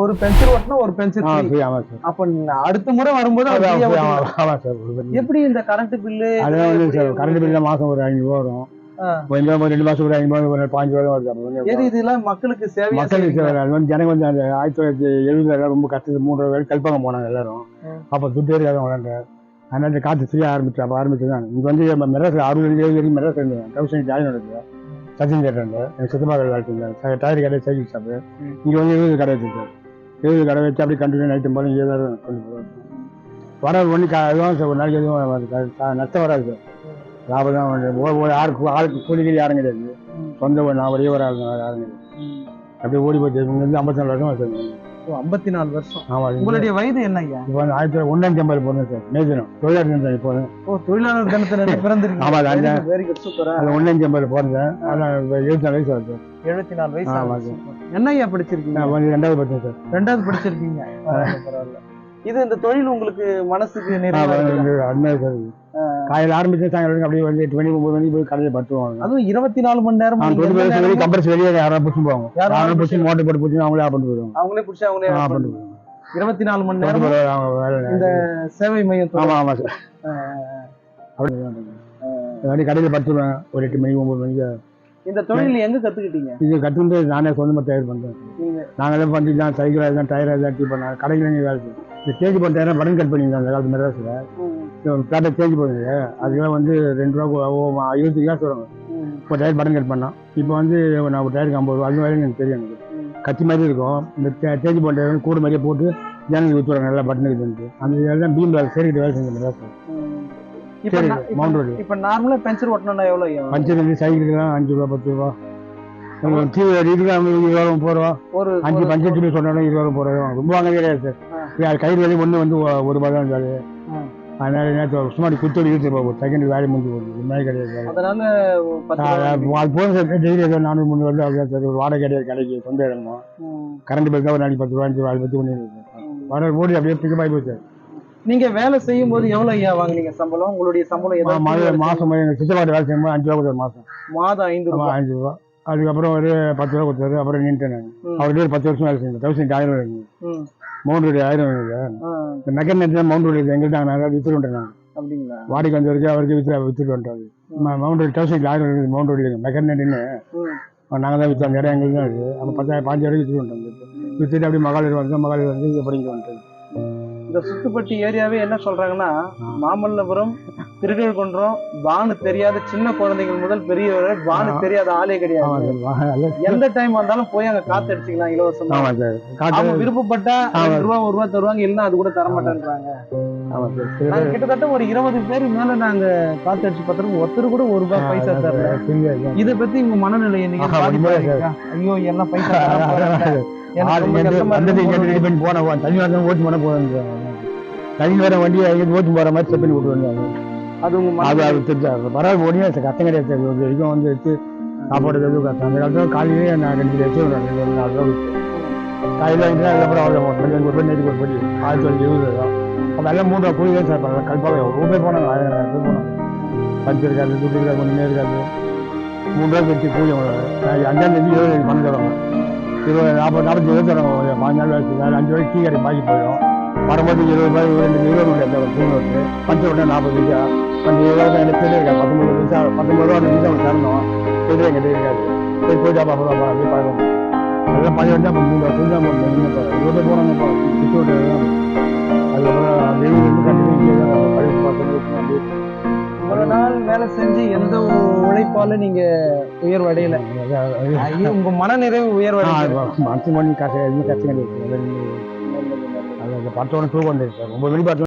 ஒரு பென்சில் ஓட்டினா ஒரு பென்சில் ஆமாம் சார் அப்ப அடுத்த முறை வரும்போது அதான். ஆமாம் சார் எப்படி இந்த கரண்ட் பில்லு வந்து சார் கரண்ட் பில்ல மாதம் ஒரு ஐநூறுரூவா வரும். ஆ. கொஞ்சம் ஒரு ரெண்டு மாதம் ஒரு ஐநூறு பாஞ்சு ரூபா வருது. இதெல்லாம் மக்களுக்கு மக்களுக்கு? சார் அது வந்து ஜனங்க வந்து அந்த ஆயிரத்தி தொள்ளாயிரத்தி எழுபதுல ரொம்ப கஷ்டத்து மூன்று வேலை கல்பாங்க போனாங்க எல்லாரும். அப்போ துட்டு இருக்காங்க வளர்ந்த அதனால காற்று ஃப்ரீயாக ஆரம்பிச்சு அப்போ ஆரம்பிச்சு தான் இங்கே வந்து மெட்ராஸ் அறுபது எழுபது வரைக்கும் மெட்ராஸ் இருந்தேன் தௌசண்ட் ஜாயின் நடக்குது. சச்சின் தேட்டர் எனக்கு சுத்தமாக வேலை இருந்தேன் டயர் கடை சைக்கிள் ஷாப்பு இங்கே வந்து எழுபது கடை வச்சு எழுபது கடை வச்சு அப்படியே கண்டினியூ நைட்டு போல ஏதாவது கொண்டு போகிறோம் வர ஒன்று அதுவும் சார் ஒரு நாளைக்கு எதுவும் நஷ்டம் வராது சார். லாபம் தான் ஒரு ஆளுக்கு ஆளுக்கு கூலிகள் யாரும் கிடையாது. சொந்த ஒரு நான் ஒரே ஒரு ஆள் யாரும் கிடையாது அப்படியே ஓடி போச்சு. இங்கேருந்து ஐம்பத்தி நாலு வருஷம் சார். ஓ, 54 வருஷம். உங்களுடைய வயது என்ன ஐயா? இப்போ வந்து ஆயிரத்தி தொள்ளாயிரத்தி ஒன்றாம் ஐம்பது சார். தொழிலாளர் இருந்தேன் இப்போ. ஓ தொழிலாளர் தினத்துல ஆமா, அது பிறந்திருக்கீங்க அந்த- வெரி குட் சூப்பரா அது ஒன்றாம் ஐம்பது போனேன் அதான் இப்போ எழுபத்தி நாலு வயசு வருது எழுபத்தி நாலு வயசு ஆமா, ஆகுது. என்ன ஐயா படிச்சிருக்கீங்க? ரெண்டாவது படித்தேன் சார். ரெண்டாவது படிச்சிருக்கீங்க. பரவாயில்ல, இது இந்த தொழில் உங்களுக்கு மனசுக்கு நிறைவா இருக்குதா? அருமையாக சார் காலையில் ஆரம்பிச்சு சாயங்காலம் அப்படியே வந்து எட்டு மணி ஒன்பது மணிக்கு போய் கடையில் பட்டுருவாங்க அதுவும் இருபத்தி நாலு மணி நேரம் ஃபைவ் வெளியே கம்பர்ஸ் வெளியே யாராவது பிடிச்சி போவாங்க யாராவது பிடிச்சி மோட்டர் போட்டு பிடிச்சி அவங்களே ஆஃப் பண்ணிட்டு போயிடுவாங்க. அவங்களே பிடிச்சி அவங்களே ஆ, help பண்ணிட்டு பண்ணுவாங்க. இருபத்தி நாலு மணி நேரம் போயிடுவாங்க. இந்த சேவை மையம் ஆமாம் ஆமாம் சார். அப்படி கடையில் படுத்துருவேன். ஒரு எட்டு மணிக்கு ஒன்பது மணிக்கு. இந்த தொழில் எங்க கத்துக்கிட்டீங்க? இது கற்றுந்து நானே சொந்தமாக தயார் பண்ணுறேன் நீங்க நாங்களே பண்ணி தான் சைக்கிள் தான் டயர் தான் டீ பண்ணாங்க கடையில் வேலை செய்யும் இந்த சேஞ்ச் பண்ண டயர் பட்டன் கட் பண்ணிங்க அந்த காலத்து மெட்ராஸில். பேட்டை சேஞ்ச் பண்ணுங்க அதுக்கெல்லாம் வந்து ரெண்டு ரூபா காசு வரும் ம், இப்போ டயர் பட்டன் கட் பண்ணோம் இப்போ வந்து நான் ஒரு டயருக்கு ஐம்பது ரூபா அது வரைக்கும் எனக்கு தெரியும் எனக்கு. கத்தி மாதிரி இருக்கும். இந்த சேஞ்ச் பண்ண டயர் கூட மாதிரியே போட்டு ஜனங்களுக்கு விற்றுவாங்க நல்லா பட்டனுக்கு வந்து அந்த வேலை தான் பீம் வேலை சரிக்கிட்ட வேலை செஞ்ச சரி, மவுண்ட் ரோடு. இப்ப பென்சில் ஓட்டணும்னா எவ்வளவு ஐயா? பஞ்சர் வந்து சைக்கிளுக்குலாம் அஞ்சு ரூபா பத்து ரூபா. டீ இதுக்கு இருபது ரூபா முப்பது ரூபா ஒரு அஞ்சு பஞ்சர் சொன்னாலும் இருபது ரூபா போடுறோம் ரொம்ப வாங்க கிடையாது சார். அது கயிறு வலி ஒன்று வந்து ஒரு ரூபா தான் இருந்தாரு ம். அதனால நேற்று சும்மா குத்தொலி இருபது ரூபா ஒரு செகண்ட் வேலை முடிஞ்சு போகுது மாதிரி கிடையாது. அதனால ரூபா அது போதும் சார் டெய்லி ஏதோ நானூறு முந்நூறு வந்து அவ்வளோ சார். ஒரு வாடகை கிடையாது கடைக்கு சொந்த இடமா? கரண்ட் பில் தான் ஒரு நாளைக்கு பத்து ரூபா அஞ்சு ரூபா அதை பற்றி ஒன்று. வர ஓடி அப்படியே பிக்கப் ஆகி போச்சு. நீங்க வேலை செய்யும் போது எவ்வளவு ஐயா வாங்குனீங்க சம்பளம்? உங்களுடைய சம்பளம் மாதம் எங்கள் சித்தப்பாட்டு வேலை செய்யும்போது அஞ்சு ரூபா கொடுத்தாரு செய்யும் மாதம் ஐந்து ரூபாய் அஞ்சு ரூபா. அதுக்கப்புறம் ஒரு பத்து ரூபா கொடுத்தாரு அப்புறம் நின்றுட்டேன் நான். அவர்கிட்ட ஒரு பத்து வருஷம் வேலை செஞ்சேன் தௌசண்ட் ஆயிரம் ம், மவுண்ட் ரோடு ஆயிரம் இந்த நகர் நேரத்தில் மவுண்ட் ரோடு எங்கள்கிட்ட நாங்கள் வித்துட்டு வந்துட்டேன். அப்படிங்களா? வாடகை வந்த வரைக்கும் அவருக்கு வித்து வித்துட்டு வந்துட்டாரு. மவுண்ட் ரோடு டவுசண்ட் ஆயிரம் இருக்குது மவுண்ட் ரோடு மெகர் நெட்டுன்னு நாங்கள் தான் அந்த இடம் எங்களுக்கு தான் இருக்குது அப்போ பத்தாயிரம் பாஞ்சு வரைக்கும் வித்துட்டு வந்துட்டோம். வித்துட்டு அப்படியே மகளிர் வந்து மகளிர் வந்து இங்கே படிக்க வந்துட்டேன் இந்த சுத்துப்பட்டி ஏரியாவே என்ன சொல்றாங்கன்னா மாமல்லபுரம் திருக்கழுக்குன்றம் பானு தெரியாத சின்ன குழந்தைகள் முதல் பெரியவர்கள் பானு ஆ. தெரியாத ஆளே கிடையாது. எந்த டைம் வந்தாலும் போய் அங்க காத்து அடிச்சுக்கலாம் இலவசமா. அவங்க விருப்பப்பட்டா ரூபா ஒரு ரூபா தருவாங்க இல்லைன்னா அது கூட தர மாட்டேன்றாங்க கிட்டத்தட்ட ஒரு இருபது பேர் மேல நாங்க காத்து அடிச்சு பார்த்தோம் ஒருத்தர் கூட ஒரு ரூபாய் பைசா தரல. இத. பத்தி உங்க மனநிலை இருக்கா? ஐயோ எல்லாம் பைசா போனேன் தனி ஓட்டு பண்ண போகிறேன் தனி வர வண்டியை ஓட்டு போகிற மாதிரி செட் பண்ணி விட்டு வந்தாங்க அது உங்க அது அது தெரிஞ்சு பரவாயில்ல ஒடியா கத்தம் கிடையாது தெரியும் இது வரைக்கும் வந்து எடுத்து சாப்பாடு எதுவும் கஷ்டம் அந்த காலத்தில் காலையிலேயே நான் ரெண்டு லட்சம் ஒரு ரெண்டு மூணு நாலு ரூபா காலையில் வந்து அதுக்கப்புறம் அவ்வளோ ஒரு படி ஒரு படி நேற்றுக்கு ஒரு படி ஆயிரத்தி தொள்ளாயிரத்தி எழுபது தான் அப்போ எல்லாம் மூணு ரூபா கூலி தான் சார் கல்பாக எவ்வளோ பேர் போனாங்க? ஆயிரம் ஆயிரம் பேர் போனாங்க. பஞ்சு இருக்காது துட்டு இருக்காது ஒன்றுமே இருக்காது. மூணு ரூபா கட்டி கூலி அவ்வளோ அஞ்சாம் தேதி இருபது பணம் தருவாங்க. இருபது நாற்பது நாற்பத்தி இருபது தருவாங்க. பாஞ்சு நாள் வேலை அஞ்சு ரூபாய்க்கு டீ கடை பாக்கி போயிடும். வரும்போது இருபது ரூபாய் ரெண்டு இருபது ரூபாய் பூ நோட்டு பஞ்சு விட்டா நாற்பது பைசா அந்த இருபது எனக்கு இருக்காது பத்தொம்பது பைசா பத்தொம்பது ரூபா அந்த பைசா தரணும். தெரியல எங்கிட்ட இருக்காது. சரி போயிட்டு அப்பா அப்புறம் அப்படியே பழக்கம். அதெல்லாம் பழைய வந்து அப்போ மூணு வருஷம் தான் இருபது போனாங்க சுற்றி விட்டு அதுக்கப்புறம் வந்து கண்டினியூ பழைய இவ்வளவு நாள் வேலை செஞ்சு எந்த ஒரு உழைப்பால நீங்க உயர்வு அடையல உங்க மனநிறைவு உயர்வு அடையல மனசு பண்ணி காசு எதுவுமே கஷ்டம் கிடையாது அது படத்தோட தூக்கம் வந்துருக்கு சார். ரொம்ப வெளிப்பாடு